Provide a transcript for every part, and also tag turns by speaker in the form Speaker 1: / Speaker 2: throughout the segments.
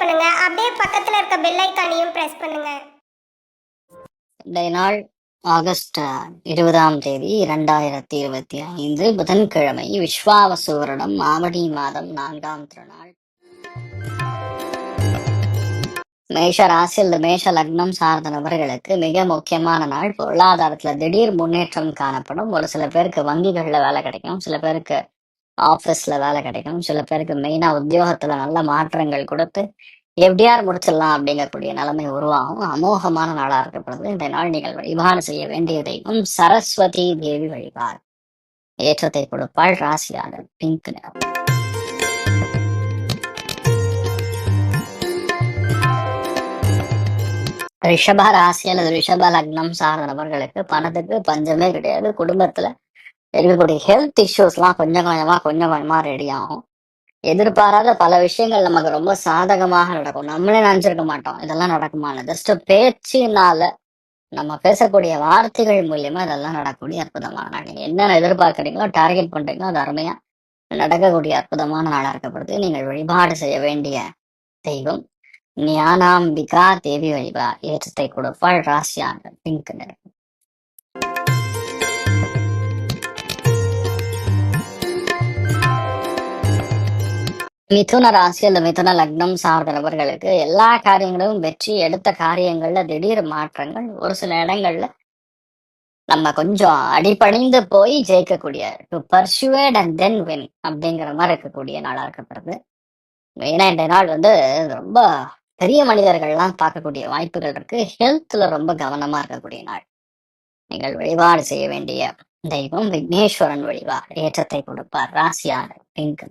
Speaker 1: Subscribe பண்ணுங்க. அப்படியே பக்கத்துல இருக்க பெல் ஐக்கானையும் பிரஸ் பண்ணுங்க.
Speaker 2: இன்றைய நாள் ஆகஸ்ட் இருபதாம் தேதி இரண்டாயிரத்தி இருபத்தி ஐந்து புதன்கிழமை விஸ்வாவசு வருடம் ஆவணி மாதம் நான்காம் திருநாள். மேஷ ராசியில் மேஷ லக்னம் சார்ந்த நபர்களுக்கு மிக முக்கியமான நாள். பொருளாதாரத்துல திடீர் முன்னேற்றம் காணப்படும். ஒரு சில பேருக்கு வங்கிகள்ல வேலை கிடைக்கும். சில பேருக்கு ஆபீஸ்ல வேலை கிடைக்கும். சில பேருக்கு மெயினா உத்தியோகத்துல நல்ல மாற்றங்கள் கொடுத்து எப்படியார் முடிச்சிடலாம் அப்படிங்கக்கூடிய நிலைமை உருவாகும். அமோகமான நாளா இருக்கப்படுது இந்த நாள் நீங்கள் வழிபாடு செய்ய வேண்டிய தெய்வம் சரஸ்வதி தேவி வழிபாடு. ஏற்றத்தை கொடுப்பாள் ராசியாக பிங்க் நிறம். ரிஷப ராசி அல்லது ரிஷப லக்னம் சார்ந்த நபர்களுக்கு பணத்துக்கு பஞ்சமே கிடையாது. குடும்பத்துல இருக்கக்கூடிய ஹெல்த் இஷ்யூஸ்லாம் கொஞ்சம் கொஞ்சமா கொஞ்சம் கொஞ்சமா ரெடி ஆகும். எதிர்பாராத பல விஷயங்கள் நமக்கு ரொம்ப சாதகமாக நடக்கும். நம்மளே நினச்சிருக்க மாட்டோம். இதெல்லாம் நடக்குமான ஜஸ்ட் பேச்சினால நம்ம பேசக்கூடிய வார்த்தைகள் மூலியமா இதெல்லாம் நடக்கக்கூடிய அற்புதமான நாள். நீங்க என்னென்ன எதிர்பார்க்குறீங்களோ டார்கெட் பண்றீங்களோ அது அருமையா நடக்கக்கூடிய அற்புதமான நாளாக இருக்கப்படுது. நீங்கள் வழிபாடு செய்ய வேண்டிய தெய்வம் ஞானாம்பிகா தேவி வழிபா. ஏற்றத்தை கொடுப்பாள் ராசியாக. பிங்க் நிறம். மிதுன ராசி அல்லது மிதுன லக்னம் சார்ந்த நபர்களுக்கு எல்லா காரியங்களும் வெற்றி எடுத்த காரியங்கள்ல திடீர் மாற்றங்கள் ஒரு சில இடங்கள்ல நம்ம கொஞ்சம் அடிபணிந்து போய் ஜெயிக்கக்கூடிய to persuade and then win அப்படிங்கிற மாதிரி இருக்கக்கூடிய நாளா இருக்கப்படுது. மெயினா இந்த நாள் வந்து ரொம்ப பெரிய மனிதர்கள்லாம் பார்க்கக்கூடிய வாய்ப்புகள் இருக்கு. ஹெல்த்ல ரொம்ப கவனமா இருக்கக்கூடிய நாள். நீங்கள் வழிபாடு செய்ய வேண்டிய தெய்வம் விக்னேஸ்வரன் வழிபாடு. ஏற்றத்தை கொடுப்பார். ராசியான பிங்க்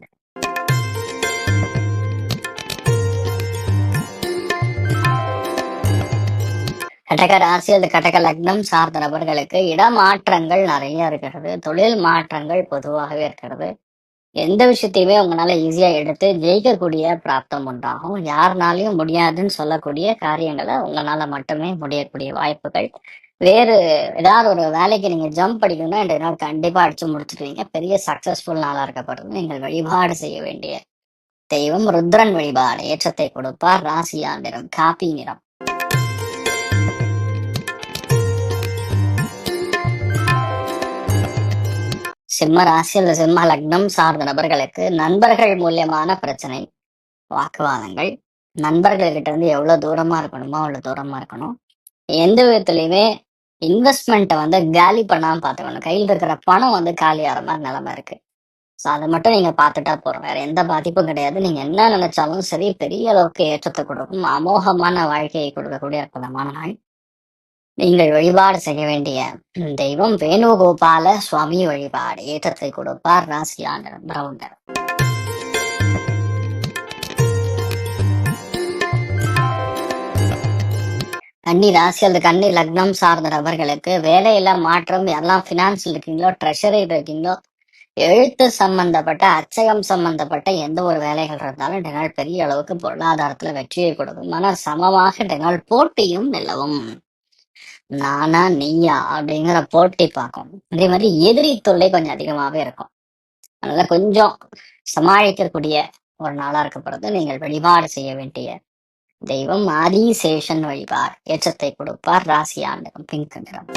Speaker 2: கடக ராசி அல்லது கடக லக்னம் சார்ந்த நபர்களுக்கு இடமாற்றங்கள் நிறைய இருக்கிறது. தொழில் மாற்றங்கள் பொதுவாகவே இருக்கிறது. எந்த விஷயத்தையுமே உங்களால ஈஸியா எடுத்து ஜெயிக்கக்கூடிய பிராப்தம் உண்டாகும். யாருனாலையும் முடியாதுன்னு சொல்லக்கூடிய காரியங்களை உங்களால மட்டுமே முடியக்கூடிய வாய்ப்புகள். வேறு ஏதாவது ஒரு வேலைக்கு நீங்க ஜம்ப் அடிக்கணும்னா இந்த நாள் கண்டிப்பா அடிச்சு முடிச்சிருவீங்க. பெரிய சக்சஸ்ஃபுல் நாளா இருக்கப்படுறது. நீங்கள் வழிபாடு செய்ய வேண்டிய தெய்வம் ருத்ரன் வழிபாடு. ஏற்றத்தை கொடுப்பார். ராசியா நிறம் காப்பி நிறம். சிம்ம ராசி அல்லது சிம்ம லக்னம் சார்ந்த நபர்களுக்கு நண்பர்கள் மூலியமான பிரச்சனை. வாக்குவாதங்கள். நண்பர்கள் கிட்ட இருந்து எவ்வளவு தூரமா இருக்கணுமோ அவ்வளவு தூரமா இருக்கணும். எந்த விதத்துலயுமே இன்வெஸ்ட்மெண்ட்டை வந்து காலி பண்ணாமல் பார்த்துக்கணும் கையில் இருக்கிற பணம் வந்து காலியாகிற மாதிரி நிலைமை இருக்கு. ஸோ அதை மட்டும் நீங்க பார்த்துட்டா போகிறோம் வேற எந்த பாதிப்பும் கிடையாது. நீங்க என்ன நினைச்சாலும் சரி பெரிய அளவுக்கு ஏற்றத்தை கொடுக்கும். அமோகமான வாழ்க்கையை கொடுக்கக்கூடிய அற்புதமான நாள். நீங்கள் வழிபாடு செய்ய வேண்டிய தெய்வம் வேணுகோபால சுவாமி வழிபாடு. ஏற்றத்தை கொடுப்பார் ராசியாளர் பிரவுண்டர். கன்னி ராசி அல்லது கன்னி லக்னம் சார்ந்த நபர்களுக்கு வேலையில மாற்றம் எல்லாம் பினான்சியல் இருக்கீங்களோ ட்ரெஷரி இருக்கீங்களோ எழுத்து சம்பந்தப்பட்ட அச்சகம் சம்பந்தப்பட்ட எந்த ஒரு வேலைகள் இருந்தாலும் டெனால் பெரிய அளவுக்கு பொருளாதாரத்துல வெற்றியை கொடுக்கும். ஆனால் சமமாக டெனால் போட்டியும் நிலவும். நானா நீயா அப்படிங்கிற போட்டி பார்க்கும். அதே மாதிரி எதிரி தொல்லை கொஞ்சம் அதிகமாவே இருக்கும். அதனால கொஞ்சம் சமாளிக்கக்கூடிய ஒரு நாளா இருக்கப்படுறது நீங்கள் வழிபாடு செய்ய வேண்டிய தெய்வம் ஆதிசேஷன் வழிபார். ஏற்றத்தை கொடுப்பார். ராசி ஆண்டகம் பிங்க் நிறம்.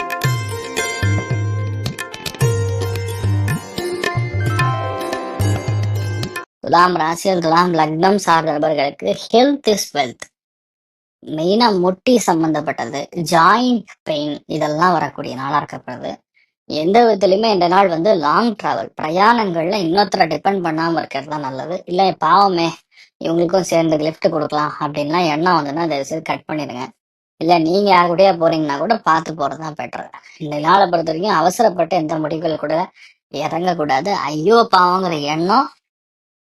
Speaker 2: துலாம் ராசியில் துலாம் லக்னம் சார்ந்த நபர்களுக்கு ஹெல்த் இஸ் வெல்த் மெயினா முட்டி சம்பந்தப்பட்டது. ஜாயிண்ட் பெயின் இதெல்லாம் வரக்கூடிய நாளா இருக்கப்படுது எந்த விதத்துலயுமே இந்த நாள் வந்து லாங் டிராவல் பிரயாணங்கள்ல இன்னொருத்தரை டிபெண்ட் பண்ணாம இருக்கிறது தான் நல்லது. இல்ல பாவமே இவங்களுக்கும் சேர்ந்து லிஃப்ட் கொடுக்கலாம் அப்படின்லாம் எண்ணம் வந்துன்னா தயவு செய்து கட் பண்ணிடுங்க. இல்ல நீங்க யார் கூடயா போறீங்கன்னா கூட பார்த்து போறதுதான் பெட்டர் இந்த நாளை பொறுத்த வரைக்கும் அவசரப்பட்டு எந்த முடிவுகள் கூட இறங்கக்கூடாது. ஐயோ பாவங்கிற எண்ணம்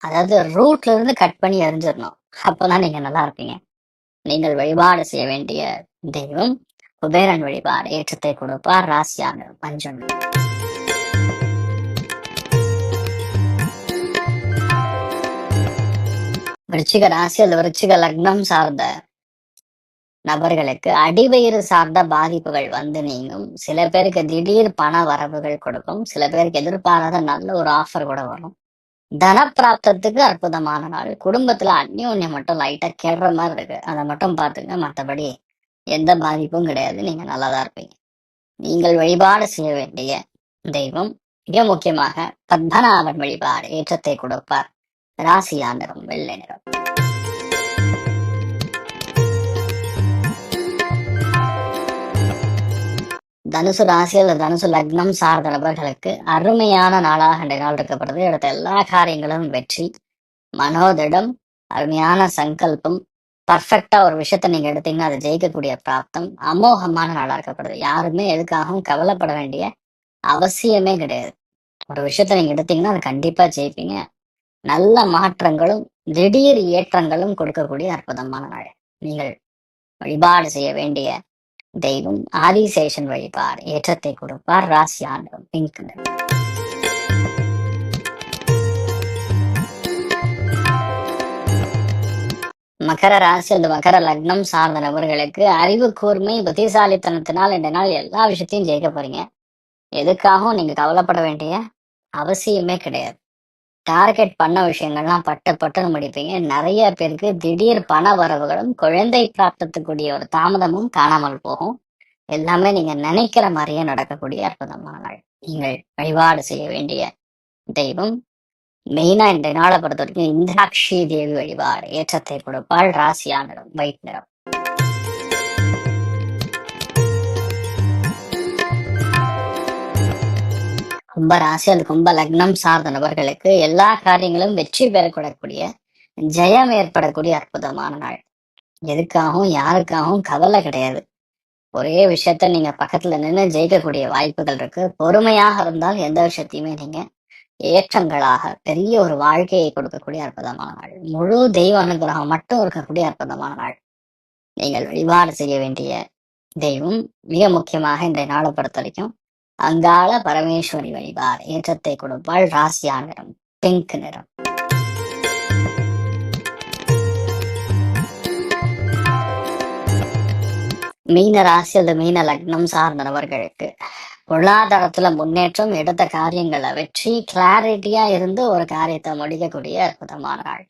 Speaker 2: அதாவது ரூட்ல இருந்து கட் பண்ணி எரிஞ்சிடணும் அப்பதான் நீங்க நல்லா இருப்பீங்க. நீங்கள் வழிபாடு செய்ய வேண்டிய தெய்வம் குபேரன் வழிபாடு ஏற்றத்தை கொடுப்பார் ராசியான பஞ்சம் விருச்சிக ராசி அல்லது விருச்சிக லக்னம் சார்ந்த நபர்களுக்கு அடிவயிறு சார்ந்த பாதிப்புகள் வந்து நீங்கும். சில பேருக்கு திடீர் பண வரவுகள் கொடுக்கும். சில பேருக்கு எதிர்பாராத நல்ல ஒரு ஆஃபர் கூட வரும். தனப்பிராப்தத்துக்கு அற்புதமான நாள். குடும்பத்துல அந்யோன்யம் மட்டும் லைட்டா கெடுற மாதிரி இருக்கு. அதை மட்டும் பார்த்துங்க. மற்றபடி எந்த பாதிப்பும் கிடையாது. நீங்க நல்லாதான் இருப்பீங்க. நீங்கள் வழிபாடு செய்ய வேண்டிய தெய்வம் மிக முக்கியமாக பத்மநாபன் வழிபாடு. ஏற்றத்தை கொடுப்பார். ராசியா நிறம் வெள்ளை நிறம். தனுசு ராசி அல்லது தனுசு லக்னம் சார்ந்த நபர்களுக்கு அருமையான நாளாக இன்றைய நாள் இருக்கப்படுது எடுத்த எல்லா காரியங்களும் வெற்றி மனோதிடம் அருமையான சங்கல்பம் பர்ஃபெக்டா ஒரு விஷயத்த நீங்க எடுத்தீங்கன்னா அதை ஜெயிக்கக்கூடிய பிராப்தம் அமோகமான நாளா இருக்கப்படுது யாருமே எதுக்காகவும் கவலைப்பட வேண்டிய அவசியமே கிடையாது. ஒரு விஷயத்த நீங்க எடுத்தீங்கன்னா அதை கண்டிப்பா ஜெயிப்பீங்க. நல்ல மாற்றங்களும் திடீர் ஏற்றங்களும் கொடுக்கக்கூடிய அற்புதமான நாள். நீங்கள் வழிபாடு செய்ய வேண்டிய தெய்வம் ஆதிசேஷன் வழிபார் ஏற்றத்தை கொடுப்பார் ராசி ஆண்டு பிங்க் மகர ராசி அல்லது மகர லக்னம் சார்ந்த நபர்களுக்கு அறிவு கூர்மை புத்திசாலித்தனத்தினால் இந்த நாள் எல்லா விஷயத்தையும் ஜெயிக்க போறீங்க. எதுக்காகவும் நீங்க கவலைப்பட வேண்டிய அவசியமே கிடையாது. டார்கெட் பண்ண விஷயங்கள்லாம் பட்டு பட்டுன்னு முடிப்பீங்க. நிறைய பேருக்கு திடீர் பண வரவுகளும் குழந்தை பிராப்தத்துக்குரிய ஒரு தாமதமும் காணாமல் போகும். எல்லாமே நீங்க நினைக்கிற மாதிரியே நடக்கக்கூடிய அற்புதமான நாள் நீங்கள் வழிபாடு செய்ய வேண்டிய தெய்வம். மெயினா இந்த நாளை பொறுத்த வரைக்கும் இந்திராட்சி தேவி வழிபாடு. ஏற்றத்தை கொடுப்பாள். ராசியா நிறம் வைட் நிறம். கும்பராசி அது கும்ப லக்னம் சார்ந்த நபர்களுக்கு எல்லா காரியங்களும் வெற்றி பெறக்கூடக்கூடிய ஜெயம் ஏற்படக்கூடிய அற்புதமான நாள். எதுக்காகவும் யாருக்காகவும் கவலை கிடையாது. ஒரே விஷயத்த நீங்க பக்கத்துல நின்று ஜெயிக்கக்கூடிய வாய்ப்புகள் இருக்கு. பொறுமையாக இருந்தால் எந்த விஷயத்தையுமே நீங்க ஏற்றங்களாக பெரிய ஒரு வாழ்க்கையை கொடுக்கக்கூடிய அற்புதமான நாள். முழு தெய்வ அனுகிரகம் மட்டும் இருக்கக்கூடிய அற்புதமான நாள். நீங்கள் வழிபாடு செய்ய வேண்டிய தெய்வம் மிக முக்கியமாக இந்த நாளை பொறுத்த வரைக்கும் அங்காள பரமேஸ்வரி வழிபார் ஏற்றத்தை கொடுப்பாள் ராசியா நிறம் பிங்க் நிறம். மீன ராசி அல்லது மீன லக்னம் சார்ந்தவர்களுக்கு பொருளாதாரத்துல முன்னேற்றம் எடுத்த காரியங்களை வெற்றி கிளாரிட்டியா இருந்து ஒரு காரியத்தை முடிக்கக்கூடிய அற்புதமான நாள்.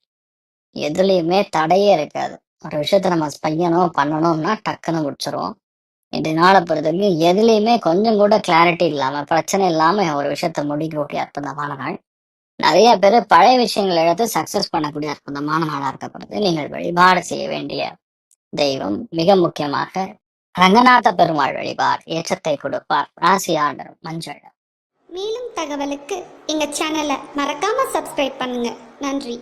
Speaker 2: எதுலயுமே தடையே இருக்காது. ஒரு விஷயத்த நம்ம பையனும் பண்ணணும்னா டக்குன்னு முடிச்சிருவோம். இதனால நாளை பொறுத்தவரைக்கும் எதுலேயுமே கொஞ்சம் கூட கிளாரிட்டி இல்லாம பிரச்சனை இல்லாம ஒரு விஷயத்த முடிக்கக்கூடிய அற்புதமான நாள். நிறைய பேர் பழைய விஷயங்களை எடுத்து சக்சஸ் பண்ணக்கூடிய அற்புதமான நாளா இருக்கப்படுது நீங்கள் வழிபாடு செய்ய வேண்டிய தெய்வம் மிக முக்கியமாக ரங்கநாத பெருமாள் வழிபார் ஏற்றத்தை கொடுப்பார் ராசி ஆண்டர் மஞ்சள்.
Speaker 1: மேலும் தகவலுக்கு எங்க சேனலை மறக்காம சப்ஸ்கிரைப் பண்ணுங்க. நன்றி.